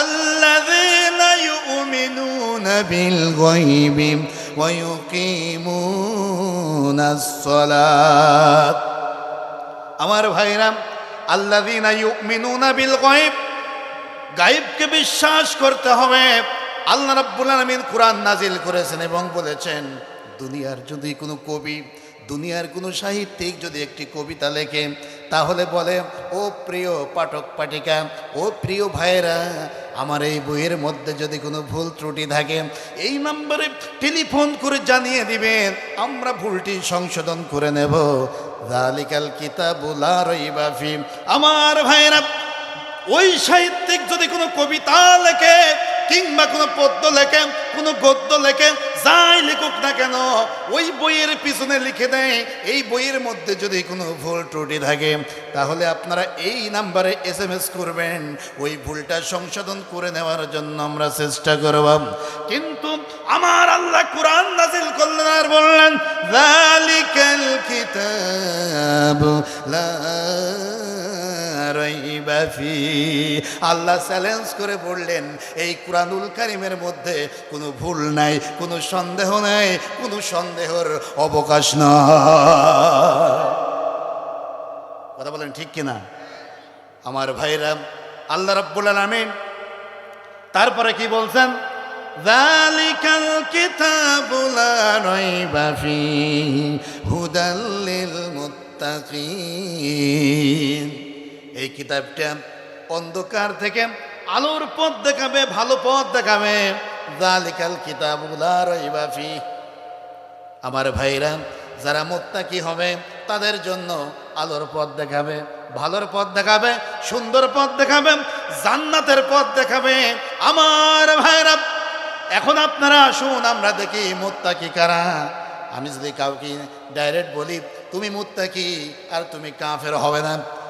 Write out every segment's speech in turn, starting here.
الذين يؤمنون بالغيب ويقيمون الصلاة আমার ভাইরাম আল্লাযীনা ইউমিনুনা বিল গায়ব গায়েবকে বিশ্বাস করতে হবে আল্লাহ রাব্বুল আলামিন কোরআন নাজিল করেছেন এবং বলেছেন দুনিয়ার যদি কোনো কবি দুনিয়ার কোনো সাহিত্যিক যদি একটি কবিতা লেখে তাহলে বলে, ও প্রিয় পাঠক পাঠিকা, ও প্রিয় ভাইয়েরা, আমার এই বইয়ের মধ্যে যদি কোনো ভুল ত্রুটি থাকে, এই নম্বরে টেলিফোন করে জানিয়ে দিবেন, আমরা ভুলটি সংশোধন করে নেব। জালিকাল কিতাবুল লা রাইবা ফি। আমার ভাইয়েরা, ওই সাহিত্যিক যদি কোনো কবিতা লেখে, কিংবা কোনো পদ্য লেখে, কোনো গদ্য লেখে যাই লিখুক না কেন, ওই বইয়ের পিছনে লিখে দেয়। এই বইয়ের মধ্যে যদি কোনো ভুল ত্রুটি থাকে, তাহলে আপনারা এই নাম্বারে এস এম এস করবেন। ওই ভুলটা সংশোধন করে নেওয়ার জন্য আমরা চেষ্টা করব। কিন্তু আমার আল্লাহ কোরআন নাজিল করলেন আর বললেন জালিকাল কিতাব লা রাইবা ফি আল্লাহ চ্যালেঞ্জ করে বললেন, এই কোরআনুল কারিমের মধ্যে কোনো ভুল নাই, কোনো সন্দেহ নাই, কোনো সন্দেহর অবকাশ না কথা বলেন ঠিক কিনা? আমার ভাইরা, আল্লাহ রাব্বুল আলামিন তারপরে কি বলছেন? যালিকাল কিতাবু লা রাইবা ফিহি হুদাল মুত্তাকিন। এই কিতাবটা অন্ধকার থেকে আলোর পথ দেখাবে, ভালো পথ দেখাবে। জালিকাল কিতাবু লা রাইবা ফিহি আমার ভাইরা, যারা মোত্তাকি হবে, তাদের জন্য আলোর পথ দেখাবে, ভালোর পথ দেখাবে, সুন্দর পথ দেখাবে, জান্নাতের পথ দেখাবে। আমার ভাইরা, এখন আপনারা আসুন, আমরা দেখি মোত্তাকি কারা। আমি যদি কাউকে ডাইরেক্ট বলি, তুমি মুত্তাকি আর তুমি কাফের হবে না।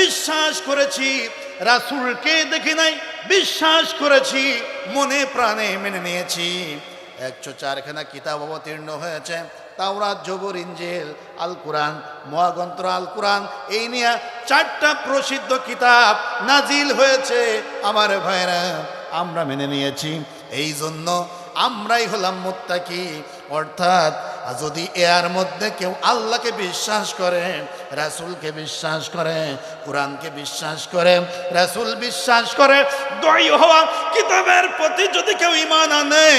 বিশ্বাস করেছি, রাসুলকে দেখি নাই, বিশ্বাস করেছি, মনে প্রাণে মেনে নিয়েছি। একশো চারখানা কিতাব অবতীর্ণ হয়েছে, তাওরাত জবর ইঞ্জেল আল কোরআন মহাগন্ত্র আল কোরআন এই নিয়ে চারটা প্রসিদ্ধ কিতাব নাজিল হয়েছে আমার ভাইরা আমরা মেনে নিয়েছি। এই জন্য আমরাই হলাম মুত্তাকি, অর্থাৎ যদি এর মধ্যে কেউ আল্লাহকে বিশ্বাস করে, রাসূলকে বিশ্বাস করে, কোরআনকে বিশ্বাস করে, রাসুল বিশ্বাস করে দই হওয়া কিতাবের প্রতি যদি কেউ ইমান আনে,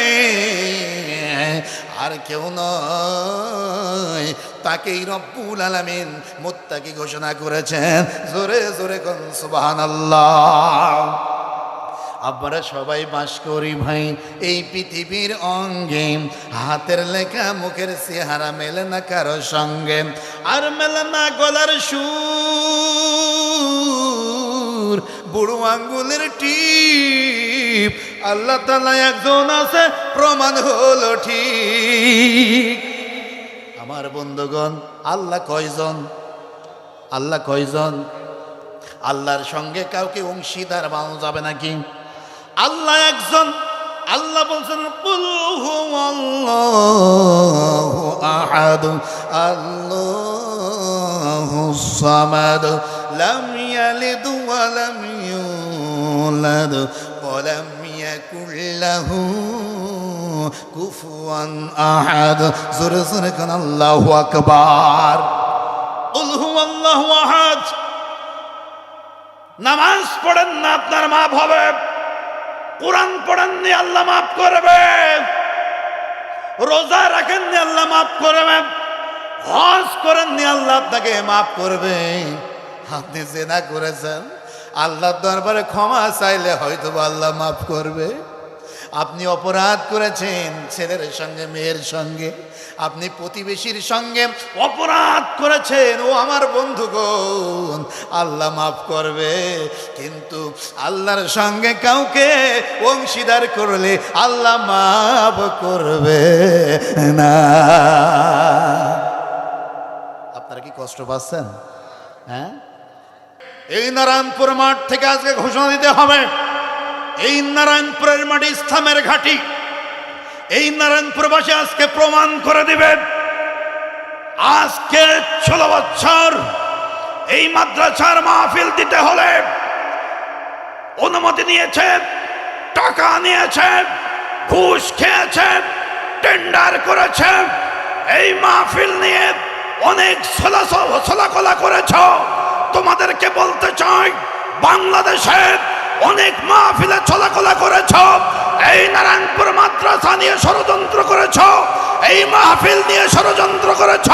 আর কেউ নয়, তাকেই রব্বুল আলামিন মুত্তাকি ঘোষণা করেছেন, জোরে জোরে কোন সুবহানাল্লাহ। আমরা সবাই বাস করি ভাই, এই পৃথিবীর অঙ্গে। হাতের লেখা মুখের চেহারা মেলে না কারও সঙ্গে। আর মেলে না গলার সুর, বুড়ো আঙ্গুলের টিপ। আল্লাহ তালা একজন আছে, প্রমাণ হলো ঠিক। আমার বন্ধুগণ, আল্লাহ কয়জন? আল্লাহ কয়জন? আল্লাহর সঙ্গে কাউকে অংশীদার বানানো যাবে নাকি? আল্লাহ একজন, আল্লাহ বলছেন, কুল হুয়াল্লাহু আহাদ, আল্লাহু সামাদ, লাম ইয়ালিদ ওয়া লাম ইউলাদ, ওয়া লাম ইয়াকুল লাহু নামাজ পড়েন না, আপনার মাপ হবে। কোরআন পড়েননি আল্লাহ মাফ করবে। রোজা রাখেননি আল্লাহ মাফ করবে। হজ করেননি আল্লাহ আপনাকে মাফ করবে। আপনি জেনা করেছেন, আল্লাহর দরবারে ক্ষমা চাইলে হয়তো আল্লাহ মাফ করবে। আপনি অপরাধ করেছেন ছেলের সঙ্গে, মেয়ের সঙ্গে। আপনি প্রতিবেশীর সঙ্গে অপরাধ করেছেন। ও আমার বন্ধুগণ, আল্লাহ মাফ করবে। কিন্তু আল্লাহর সঙ্গে কাউকে অংশীদার করলে আল্লাহ মাফ করবে না। আপনারা কি কষ্ট পাচ্ছেন? হ্যাঁ? এই নারায়ণপুর মাঠ থেকে আজকে ঘোষণা দিতে হবে। এই নারায়ণপুরের মাটি ইসলামের ঘাঁটি। এই নারায়ণপুরবাসী আজকে প্রমাণ করে দিবেন। আজকে ষোলো বছর এই মাদ্রাসার মাহফিল দিতে হলে অনুমতি নিয়েছে, টাকা নিয়েছে, ঘুষ খেয়েছে, টেন্ডার করেছে। এই মাহফিল নিয়ে অনেক ছলাকলা করেছ। তোমাদেরকে বলতে চাই বাংলাদেশে অনেক মাহফিলে চলাকলা করেছ, এই নারায়ণপুর মাদ্রাসা নিয়ে ষড়যন্ত্র করেছ, এই মাহফিল নিয়ে ষড়যন্ত্র করেছ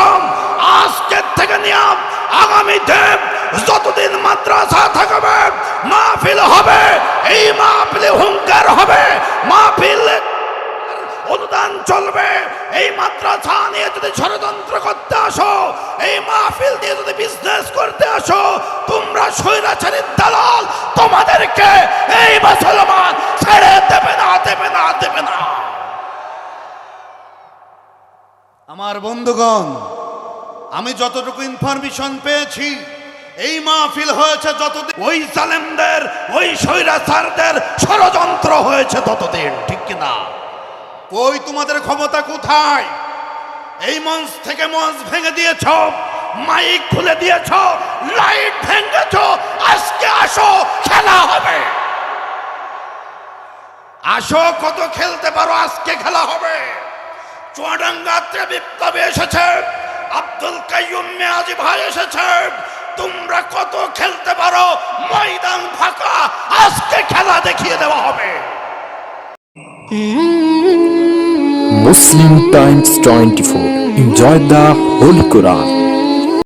আজকের থেকে নিয়ে আগামীতে যতদিন মাদ্রাসা থাকবে, মাহফিল হবে, এই মাহফিলে হুঙ্কার হবে, মাহফিল অনুদান চলবে। এই মাদ্রাসা নিয়ে যদি ষড়যন্ত্র করতে আসো এই মাহফিল দিয়ে যদি বিজনেস করতে আসো তোমরা স্বৈরাচারীর দালাল তোমাদেরকে এই মুসলমান ছেড়ে দেবে না দেবে না দেবে না। আমার বন্ধুগণ আমি যতটুকু ইনফরমেশন পেয়েছি এই মাহফিল হয়েছে যতদিন ওই সালেমদের ওই স্বৈরাচারদের ষড়যন্ত্র হয়েছে ততদিন ঠিক কিনা? কই তোমাদের ক্ষমতা কোথায়? এই মঞ্চ থেকে মঞ্চ ভেঙে দিয়েছ, মাইক খুলে দিয়েছ, লাইট ভেঙেছ, আজকে আসো, খেলা হবে। আসো, কত খেলতে পারো, আজকে খেলা হবে। চুয়াডাঙ্গাতে বিপ্লবে এসেছে, আব্দুল কাইয়ুম মেয়াজি ভাই এসেছে, তোমরা কত খেলতে পারো, ময়দান ফাঁকা, আজকে খেলা দেখিয়ে দেওয়া হবে। Muslim Times 24. Enjoy the Holy Quran.